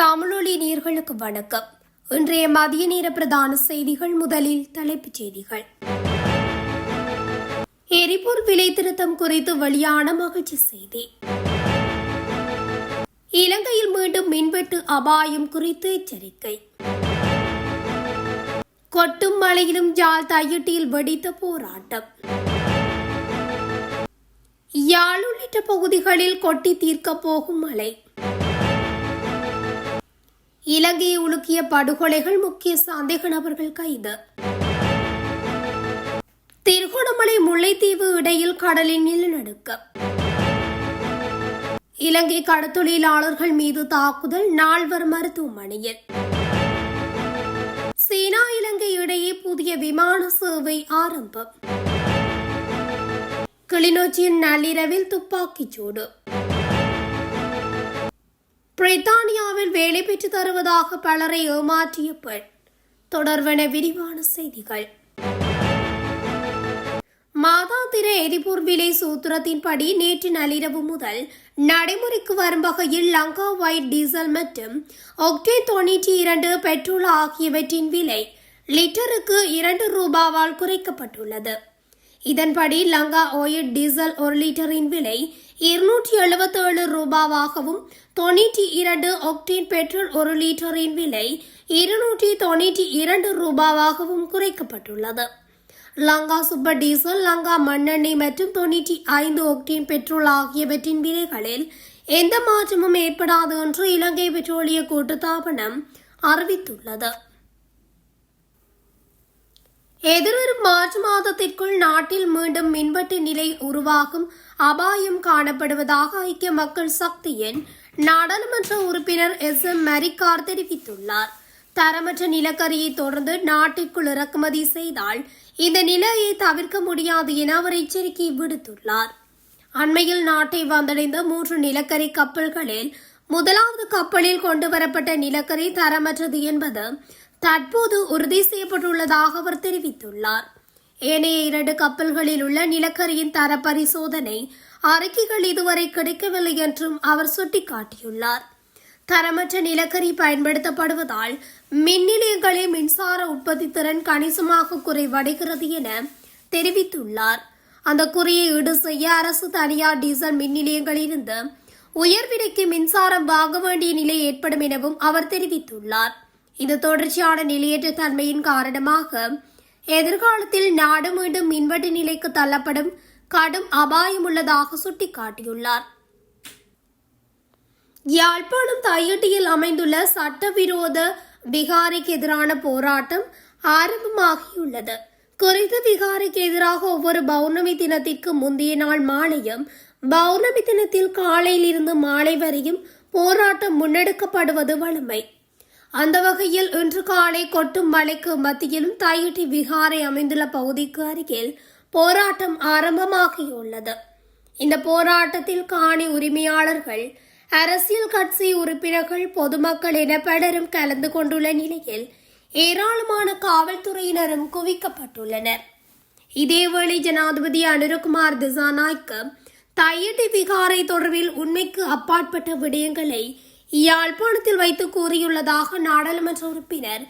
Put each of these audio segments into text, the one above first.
தமிழொலி நீர்களுக்கு வணக்கம். இன்றைய மதிய நேர பிரதான செய்திகள் முதலில் தலைப்புச் செய்திகள். எரிபொருள் விலை திருத்தம் குறித்து வெளியான மகிழ்ச்சி செய்தி. இலங்கையில் மீண்டும் மின்வெட்டு அபாயம் குறித்து எச்சரிக்கை. கொட்டும் மலையிலும் ஜால் தையிட்டியில் வெடித்த போராட்டம். யாழ் உள்ளிட்ட பகுதிகளில் கொட்டி தீர்க்கப் போகும் மழை. இலங்கையை உலுக்கிய படுகொலைகள் முக்கிய சந்தேக நபர்கள் கைது. திருகோணமலை முல்லைத்தீவு இடையில் கடலின் நிலநடுக்கம். இலங்கை கடத்தொழிலாளர்கள் மீது தாக்குதல் நால்வர் மருத்துவமனையில். சீனா இலங்கை இடையே புதிய விமான சேவை ஆரம்பம். கிளிநொச்சியின் நள்ளிரவில் துப்பாக்கிச் சூடு. பிரித்தானியாவில் வேலை பெற்று தருவதாக பலரை ஏமாற்றிய பெண். தொடர்வன விரிவான செய்திகள். மாதாந்திர எரிபொருள் விலை சூத்திரத்தின்படி நேற்று நள்ளிரவு முதல் நடைமுறைக்கு வரும் வகையில் லங்கா ஒயிட் டீசல் மற்றும் ஒக்டே தொண்ணூற்றி இரண்டு பெட்ரோல் ஆகியவற்றின் விலை லிட்டருக்கு இரண்டு ரூபாவால் குறைக்கப்பட்டுள்ளது. இதன்படி லங்கா ஒயிட் டீசல் ஒரு லிட்டரின் விலை இருநூற்றி எழுபத்தேழு ரூபாவாகவும் தொண்ணூற்றி இரண்டு ஒக்டேன் பெட்ரோல் ஒரு லிட்டரின் விலை இருநூற்றி தொண்ணூற்றி இரண்டு ரூபாவாகவும் குறைக்கப்பட்டுள்ளது. லங்கா சூப்பர் டீசல் லங்கா மண்ணெண்ணெய் மற்றும் தொண்ணூற்றி ஐந்து ஒக்டேன் பெட்ரோல் ஆகியவற்றின் விலைகளில் எந்த மாற்றமும் ஏற்படாது என்று இலங்கை பெட்ரோலிய கூட்டுத்தாபனம் அறிவித்துள்ளது. மார்ச் மாதத்திற்குள் நாட்டில் மீண்டும் மின்வெட்டு நிலை உருவாகும். அபாயம் காணப்படுவதாக ஐக்கிய மக்கள் சக்தியின் நாடாளுமன்ற உறுப்பினர் எஸ். எம். மரிக்கார் தெரிவித்துள்ளார். தரமற்ற நிலக்கரியை தொடர்ந்து நாட்டிற்குள் இறக்குமதி செய்தால் இந்த நிலையை தவிர்க்க முடியாது என அவர் எச்சரிக்கை விடுத்துள்ளார். அண்மையில் நாட்டை வந்தடைந்த மூன்று நிலக்கரி கப்பல்களில் முதலாவது கப்பலில் கொண்டு வரப்பட்ட நிலக்கரி தரமற்றது என்பது தற்போது உறுதி செய்யப்பட்டுள்ளதாக அவர் தெரிவித்துள்ளார். ஏனைய இரண்டு கப்பல்களில் உள்ள நிலக்கரியின் தர பரிசோதனை அறிக்கைகள் இதுவரை கிடைக்கவில்லை என்றும் அவர் சுட்டிக்காட்டியுள்ளார். தரமற்ற நிலக்கரி பயன்படுத்தப்படுவதால் மின் நிலையங்களில் மின்சார உற்பத்தி திறன் கணிசமாக குறைவடைகிறது என தெரிவித்துள்ளார். அந்த குறையை ஈடு செய்ய அரசு தனியார் டீசல் மின் நிலையங்களிலிருந்து உயர் விலைக்கு மின்சாரம் வாங்க வேண்டிய நிலை ஏற்படும் எனவும் அவர் தெரிவித்துள்ளார். இந்த தொடர்ச்சியான நிலையற்ற தன்மையின் காரணமாக எதிர்காலத்தில் நாடு மீண்டும் மின்வெட்டு நிலைக்கு தள்ளப்படும் கடும் அபாயம் உள்ளதாக சுட்டிக்காட்டியுள்ளார். யாழ்ப்பாணம் தையட்டியில் அமைந்துள்ள சட்டவிரோத விகாரைக்கு எதிரான போராட்டம் ஆரம்பமாகியுள்ளது. குறித்த விகாரைக்கு எதிராக ஒவ்வொரு பௌர்ணமி தினத்திற்கு முந்தைய நாள் மாலையும் பௌர்ணமி தினத்தில் காலையில் இருந்து மாலை வரையும் போராட்டம் முன்னெடுக்கப்படுவது வழமை. அந்த வகையில் இன்று காலை கொட்டும் மலைக்கு மத்தியிலும் தையிட்டி விகாரை அமைந்துள்ள பகுதிக்கு அருகில் போராட்டம் ஆரம்பமாகியுள்ளது. இந்த போராட்டத்தில் காணி உரிமையாளர்கள் அரசியல் கட்சி உறுப்பினர்கள் பொதுமக்கள் என பலரும் கலந்து கொண்டுள்ள நிலையில் ஏராளமான காவல்துறையினரும் குவிக்கப்பட்டுள்ளனர். இதேவேளை ஜனாதிபதி அனுரகுமார் திசாநாய்க்கு தையட்டி விகாரை தொடர்பில் உண்மைக்கு அப்பாற்பட்ட விடயங்களை யாழ்ப்பாணத்தில் வைத்து கூறியுள்ளதாக நாடாளுமன்ற உறுப்பினர்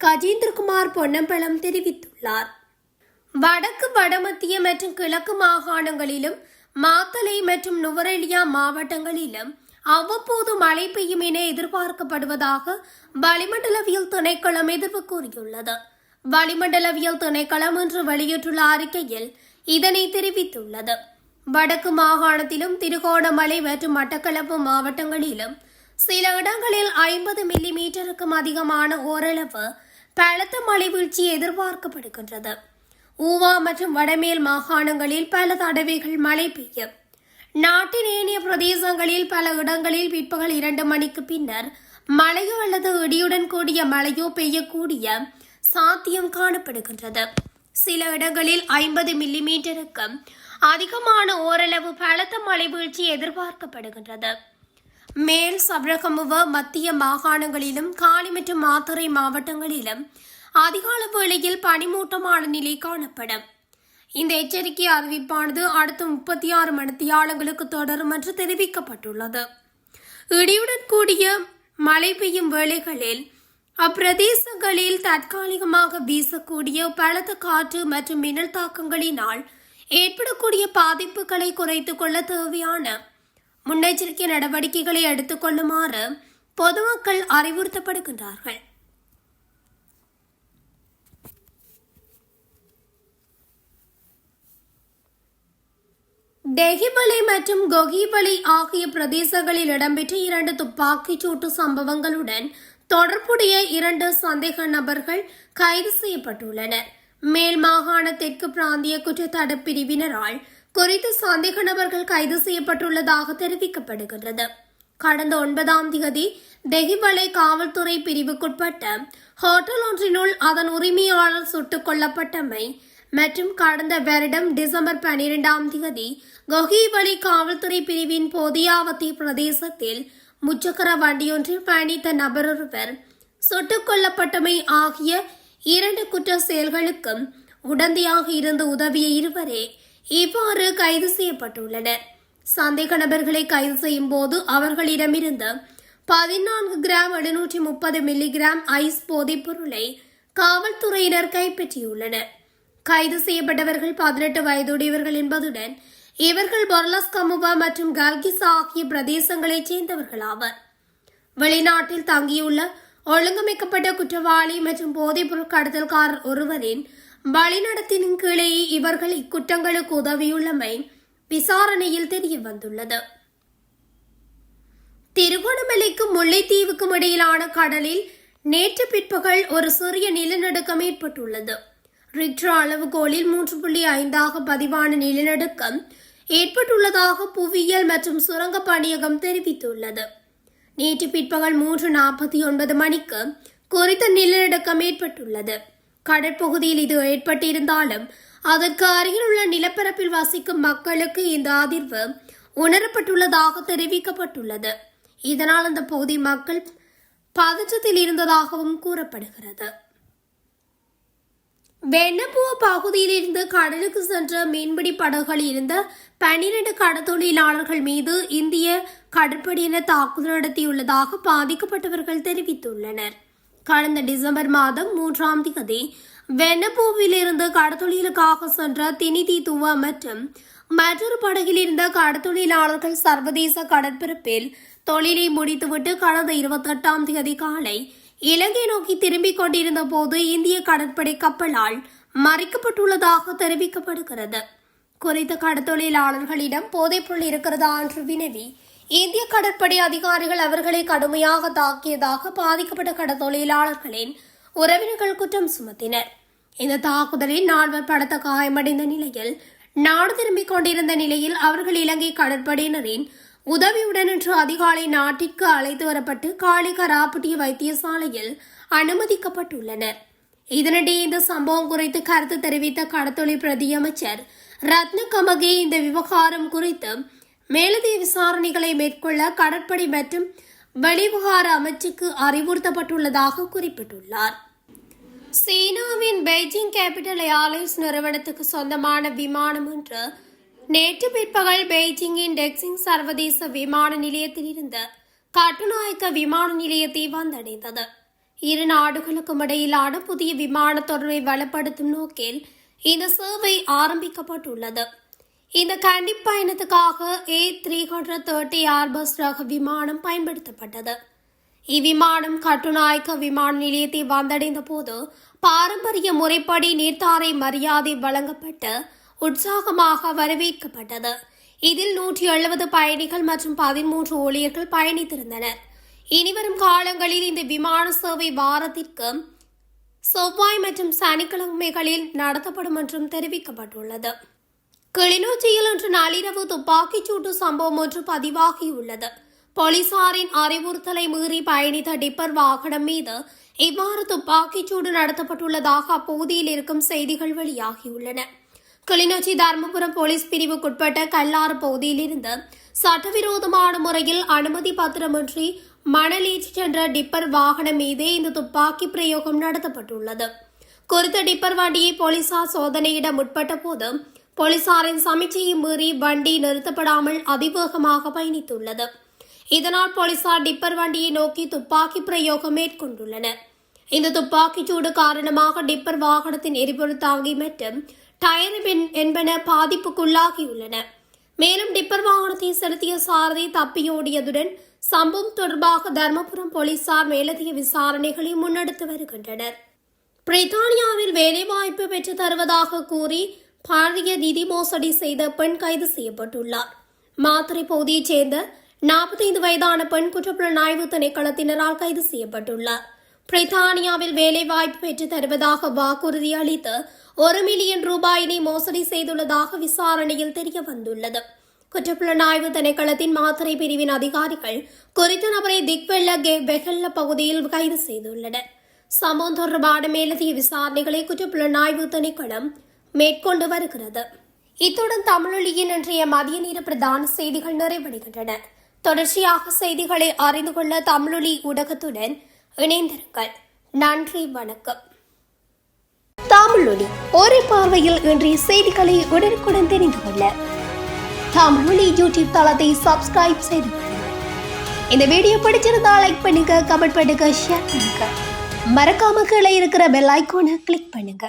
கஜேந்திரகுமார் பொன்னம்பலம் தெரிவித்துள்ளார். வடக்கு வடமத்திய மற்றும் கிழக்கு மாகாணங்களிலும் மாத்தலை மற்றும் நுவரெலியா மாவட்டங்களிலும் அவ்வப்போது மழை பெய்யும் என எதிர்பார்க்கப்படுவதாக வளிமண்டலவியல் திணைக்களம் எதிர்ப்பு கூறியுள்ளது. வளிமண்டலவியல் திணைக்களம் இன்று வெளியிட்டுள்ள அறிக்கையில் இதனை தெரிவித்துள்ளது. வடக்கு மாகாணத்திலும் திருகோணமலை மற்றும் மட்டக்களப்பு மாவட்டங்களிலும் சில இடங்களில் ஐம்பது மில்லி மீட்டருக்கும் அதிகமான ஓரளவு பலத்த மழை வீழ்ச்சி எதிர்பார்க்கப்படுகின்றது. ஊவா மற்றும் வடமேல் மாகாணங்களில் பல தடவைகள் மழை பெய்யும். நாட்டின் ஏனைய பிரதேசங்களில் பல இடங்களில் பிற்பகல் இரண்டு மணிக்கு பின்னர் மழையோ அல்லது இடியுடன் கூடிய மழையோ பெய்யக்கூடிய சாத்தியம் காணப்படுகின்றது. சில இடங்களில் ஐம்பது மில்லி மீட்டருக்கும் அதிகமான ஓரளவு பலத்த மழை வீழ்ச்சி எதிர்பார்க்கப்படுகின்றது. மேல் சபரகமுவ மத்திய மாகாணங்களிலும் காலி மற்றும் மாத்தறை மாவட்டங்களிலும் அதிகால வேளையில் பனிமூட்டமான நிலை காணப்படும். இந்த எச்சரிக்கை அறிவிப்பானது அடுத்த முப்பத்தி ஆறு மணித்தியாலங்களுக்கு தொடரும் என்று தெரிவிக்கப்பட்டுள்ளது. இடியுடன் கூடிய மழை பெய்யும் வேளைகளில் அப்பிரதேசங்களில் தற்காலிகமாக வீசக்கூடிய பலத்த காற்று மற்றும் மின்னல் தாக்கங்களினால் ஏற்படக்கூடிய பாதிப்புகளை குறைத்துக் கொள்ள தேவையான முன்னெச்சரிக்கை நடவடிக்கைகளை எடுத்துக் கொள்ளுமாறு பொதுமக்கள் அறிவுறுத்தப்படுகின்றார்கள். டெஹிபலி மற்றும் கொஹிபலி ஆகிய பிரதேசங்களில் இடம்பெற்ற இரண்டு துப்பாக்கிச் சூட்டு சம்பவங்களுடன் தொடர்புடைய இரண்டு சந்தேக நபர்கள் கைது செய்யப்பட்டுள்ளனர். மேல் மாகாண தெற்கு பிராந்திய குற்றத்தடுப்பு பிரிவினரால் குறித்த சந்தேக நபர்கள் கைது செய்யப்பட்டுள்ளதாக தெரிவிக்கப்படுகின்றது. கடந்த ஒன்பதாம் தேதி டெஹிபலை காவல்துறை பிரிவுக்குட்பட்ட ஹோட்டல் ஒன்றினுள் அதன் உரிமையாளர் சுட்டுக் கொல்லப்பட்டமை மற்றும் கடந்த வருடம் டிசம்பர் பனிரெண்டாம் தேதி கொஹிவலி காவல்துறை பிரிவின் போதியாவதி பிரதேசத்தில் முச்சக்கர வண்டியொன்றில் பயணித்த நபரொருவர் சுட்டுக் கொல்லப்பட்டமை ஆகிய இரண்டு குற்ற செயல்களுக்கும் உடந்தையாக இருந்த உதவிய இருவரே இவ்வாறு கைது செய்யப்பட்டுள்ளனர் சந்தேக நபர்களை கைது செய்யும் போது அவர்களிடமிருந்து பதினான்கு கிராம் எழுநூற்றி முப்பது மில்லிகிராம் ஐஸ் போதைப் பொருளை காவல்துறையினர் கைப்பற்றியுள்ளனர். கைது செய்யப்பட்டவர்கள் பதினெட்டு வயதுடையவர்கள் என்பதுடன் இவர்கள் பொர்லஸ் கமுபா மற்றும் கல்கிசா ஆகிய பிரதேசங்களைச் சேர்ந்தவர்களாவர். வெளிநாட்டில் தங்கியுள்ள ஒழுங்கமைக்கப்பட்ட குற்றவாளி மற்றும் போதைப்பொருள் கடத்தல்காரர் ஒருவரின் வழிநடத்தின் கீழே இவர்கள் இக்குற்றங்களுக்கு உதவியுள்ளமை விசாரணையில் தெரிய வந்துள்ளது திருகோணமலைக்கும் முல்லைத்தீவுக்கும் இடையிலான கடலில் நேற்று பிற்பகல் ஒரு சிறிய நிலநடுக்கம் ஏற்பட்டுள்ளது. ரிக்டர் அளவுகோலில் மூன்று புள்ளி ஐந்தாக பதிவான நிலநடுக்கம் ஏற்பட்டுள்ளதாக புவியியல் மற்றும் சுரங்க பணியகம் தெரிவித்துள்ளது. நேற்று பிற்பகல் மூன்று நாற்பத்தி ஒன்பது மணிக்கு குறித்த நிலநடுக்கம் ஏற்பட்டுள்ளது. கடற்பகுதியில் இது ஏற்பட்டிருந்தாலும் அதற்கு அருகில் உள்ள நிலப்பரப்பில் வசிக்கும் மக்களுக்கு இந்த அதிர்வு உணரப்பட்டுள்ளதாக தெரிவிக்கப்பட்டுள்ளது. இதனால் அந்த பகுதி மக்கள் பதற்றத்தில் இருந்ததாகவும் கூறப்படுகிறது. வெண்ணப்புவ பகுதியிலிருந்து கடலுக்கு சென்ற மீன்பிடி படகுகளில் இருந்த பன்னிரண்டு கடத்தொழிலாளர்கள் மீது இந்திய கடற்படையினர் தாக்குதல் நடத்தியுள்ளதாக பாதிக்கப்பட்டவர்கள் தெரிவித்துள்ளனர். கடந்த டிசம்பர் மாதம் மூன்றாம் தேதி வெண்ணப்பூவிலிருந்து கடத்தொழிலுக்காக சென்ற தினிதித்துவ மற்றும் மற்றொரு படகில் இருந்த கடத்தொழிலாளர்கள் சர்வதேச கடற்பரப்பில் தொழிலை முடித்துவிட்டு கடந்த இருபத்தெட்டாம் தேதி காலை இலங்கை நோக்கி திரும்பிக் கொண்டிருந்த போது இந்திய கடற்படை கப்பலால் மறைக்கப்பட்டுள்ளதாக தெரிவிக்கப்படுகிறது. குறித்த கடத்தொழிலாளர்களிடம் போதைப்பொருள் இருக்கிறதா என்று வினவி இந்திய கடற்படை அதிகாரிகள் அவர்களை கடுமையாக தாக்கியதாக பாதிக்கப்பட்ட கடத்தொழிலாளர்களின் உறவினர்கள் குற்றம் சுமத்தினர். இந்த தாக்குதலில் நால்வர் படத்த காயமடைந்த நிலையில் நாடு திரும்பிக் கொண்டிருந்த நிலையில் அவர்கள் இலங்கை கடற்படையினரின் உதவியுடன் இன்று அதிகாலை நாட்டிற்கு அழைத்து வரப்பட்டு காளிகராப்பட்டிய வைத்தியசாலையில் அனுமதிக்கப்பட்டுள்ளனர். இதனிடையே இந்த சம்பவம் குறித்து கருத்து தெரிவித்த கடத்தொழில் பிரதியமைச்சர் ரத்ன கமகே இந்த விவகாரம் குறித்து மேலதிக விசாரணைகளை மேற்கொள்ள கடற்படை மற்றும் வெளிவிகார அமைச்சுக்கு அறிவுறுத்தப்பட்டுள்ளதாக குறிப்பிட்டுள்ளார். சீனாவின் பெய்ஜிங் கேபிட்டல் ஏர்லைன்ஸ் நிறுவனத்துக்கு சொந்தமான விமானம் ஒன்று நேற்று பிற்பகல் பெய்ஜிங்கின் டெக்ஸிங் சர்வதேச விமான நிலையத்தில் இருந்த கட்டுநாயக்க விமான நிலையத்தை வந்தடைந்தது. இரு நாடுகளுக்கும் இடையிலான புதிய விமான தொடர்பை வலுப்படுத்தும் நோக்கில் இந்த சேவை ஆரம்பிக்கப்பட்டுள்ளது. இந்த Kandy பயணத்துக்காக A three hundred thirty Airbus ரக விமானம் பயன்படுத்தப்பட்டது. இவ்விமானம் கட்டுநாயக்க விமான நிலையத்தை வந்தடைந்த போது பாரம்பரிய முறைப்படி நீர்த்தாரை மரியாதை வழங்கப்பட்டு உற்சாகமாக வரவேற்கப்பட்டது. இதில் நூற்றி எழுபது பயணிகள் மற்றும் பதிமூன்று ஊழியர்கள் பயணித்திருந்தனர். இனிவரும் காலங்களில் இந்த விமான சேவை வாரத்திற்கு செவ்வாய் மற்றும் சனிக்கிழமைகளில் நடத்தப்படும் என்றும் தெரிவிக்கப்பட்டுள்ளது. கிளிநொச்சியில் இன்று நள்ளிரவு துப்பாக்கிச்சூட்டு சம்பவம் ஒன்று பதிவாகியுள்ளது. போலீசாரின் அறிவுறுத்தலை மீறி பயணித்த டிப்பர் வாகனம் மீது இவ்வாறு துப்பாக்கிச் சூடு நடத்தப்பட்டுள்ளதாக அப்பகுதியில் இருக்கும் செய்திகள் வெளியாகியுள்ளன. கிளிநொச்சி தர்மபுரம் போலீஸ் பிரிவுக்குட்பட்ட கல்லாறு பகுதியிலிருந்து சட்டவிரோதமான முறையில் அனுமதி பத்திரமின்றி மணல் ஏற்றிச் சென்ற டிப்பர் வாகனம் மீதே இந்த துப்பாக்கி பிரயோகம் நடத்தப்பட்டுள்ளது. குறித்த டிப்பர் வண்டியை போலீசார் சோதனையிட முற்பட்ட போது போலீசாரின் சமிச்சையை மீறி வண்டி நிறுத்தப்படாமல் அதிவேகமாக பயணித்துள்ளது. இதனால் போலீசார் டிப்பர் வண்டியை நோக்கி துப்பாக்கி பிரயோகம் மேற்கொண்டுள்ளனர். இந்த துப்பாக்கிச் சூடு காரணமாக டிப்பர் வாகனத்தின் எரிபொருள் தாங்கி மற்றும் டயர் என்பன பாதிப்புக்குள்ளாகியுள்ளன. மேலும் டிப்பர் வாகனத்தை செலுத்திய சாரதி தப்பியோடியதுடன் சம்பவம் தொடர்பாக தர்மபுரம் போலீசார் மேலதிக விசாரணைகளை முன்னெடுத்து வருகின்றனர். பிரித்தானியாவில் வேலைவாய்ப்பு பெற்று தருவதாக கூறி பாரிய நிதி மோசடி செய்த பெண் கைது செய்யப்பட்டுள்ளார். மாத்திரை பகுதியைச் சேர்ந்த நாற்பத்தைந்து வயதான பெண் குற்றப்புலனாய்வு திணைக்களத்தினரால் கைது செய்யப்பட்டுள்ளார். பிரித்தானியாவில் வேலைவாய்ப்பு பெற்று தருவதாக வாக்குறுதி அளித்து ஒரு மில்லியன் ரூபாயினை மோசடி செய்துள்ளதாக விசாரணையில் தெரிய வந்துள்ளது குற்றப்புலனாய்வு திணைக்களத்தின் மாத்திரை பிரிவின் அதிகாரிகள் குறித்த நபரை திக்வெல்ல கே பெஹல்ல பகுதியில் கைது செய்துள்ளனர். சம்பவம் தொடர்பான மேலதிக விசாரணைகளை குற்றப்புலனாய்வு திணைக்களம் மேற்கொண்டு வருகிறது. இத்துடன் தமிழொலியின் இன்றைய மதிய நேர பிரதான செய்திகள் நிறைவடைகின்றன. தொடர்ச்சியாக செய்திகளை அறிந்து கொள்ள தமிழொலி ஊடகத்துடன் இணைந்திருங்கள். நன்றி வணக்கம். தமிழொலி ஒரே பார்வையில் இன்றைய செய்திகளை உடனுக்குடன் தெரிந்து கொள்ள தமிழொலி யூடியூப் தளத்தை சப்ஸ்கிரைப் செய்து இந்த வீடியோ பிடிச்சிருந்தா லைக் பண்ணுங்க கமெண்ட் பண்ணுங்க ஷேர் பண்ணுங்க. மறக்காம கீழே இருக்கிற பெல் ஐக்கோனை கிளிக் பண்ணுங்க.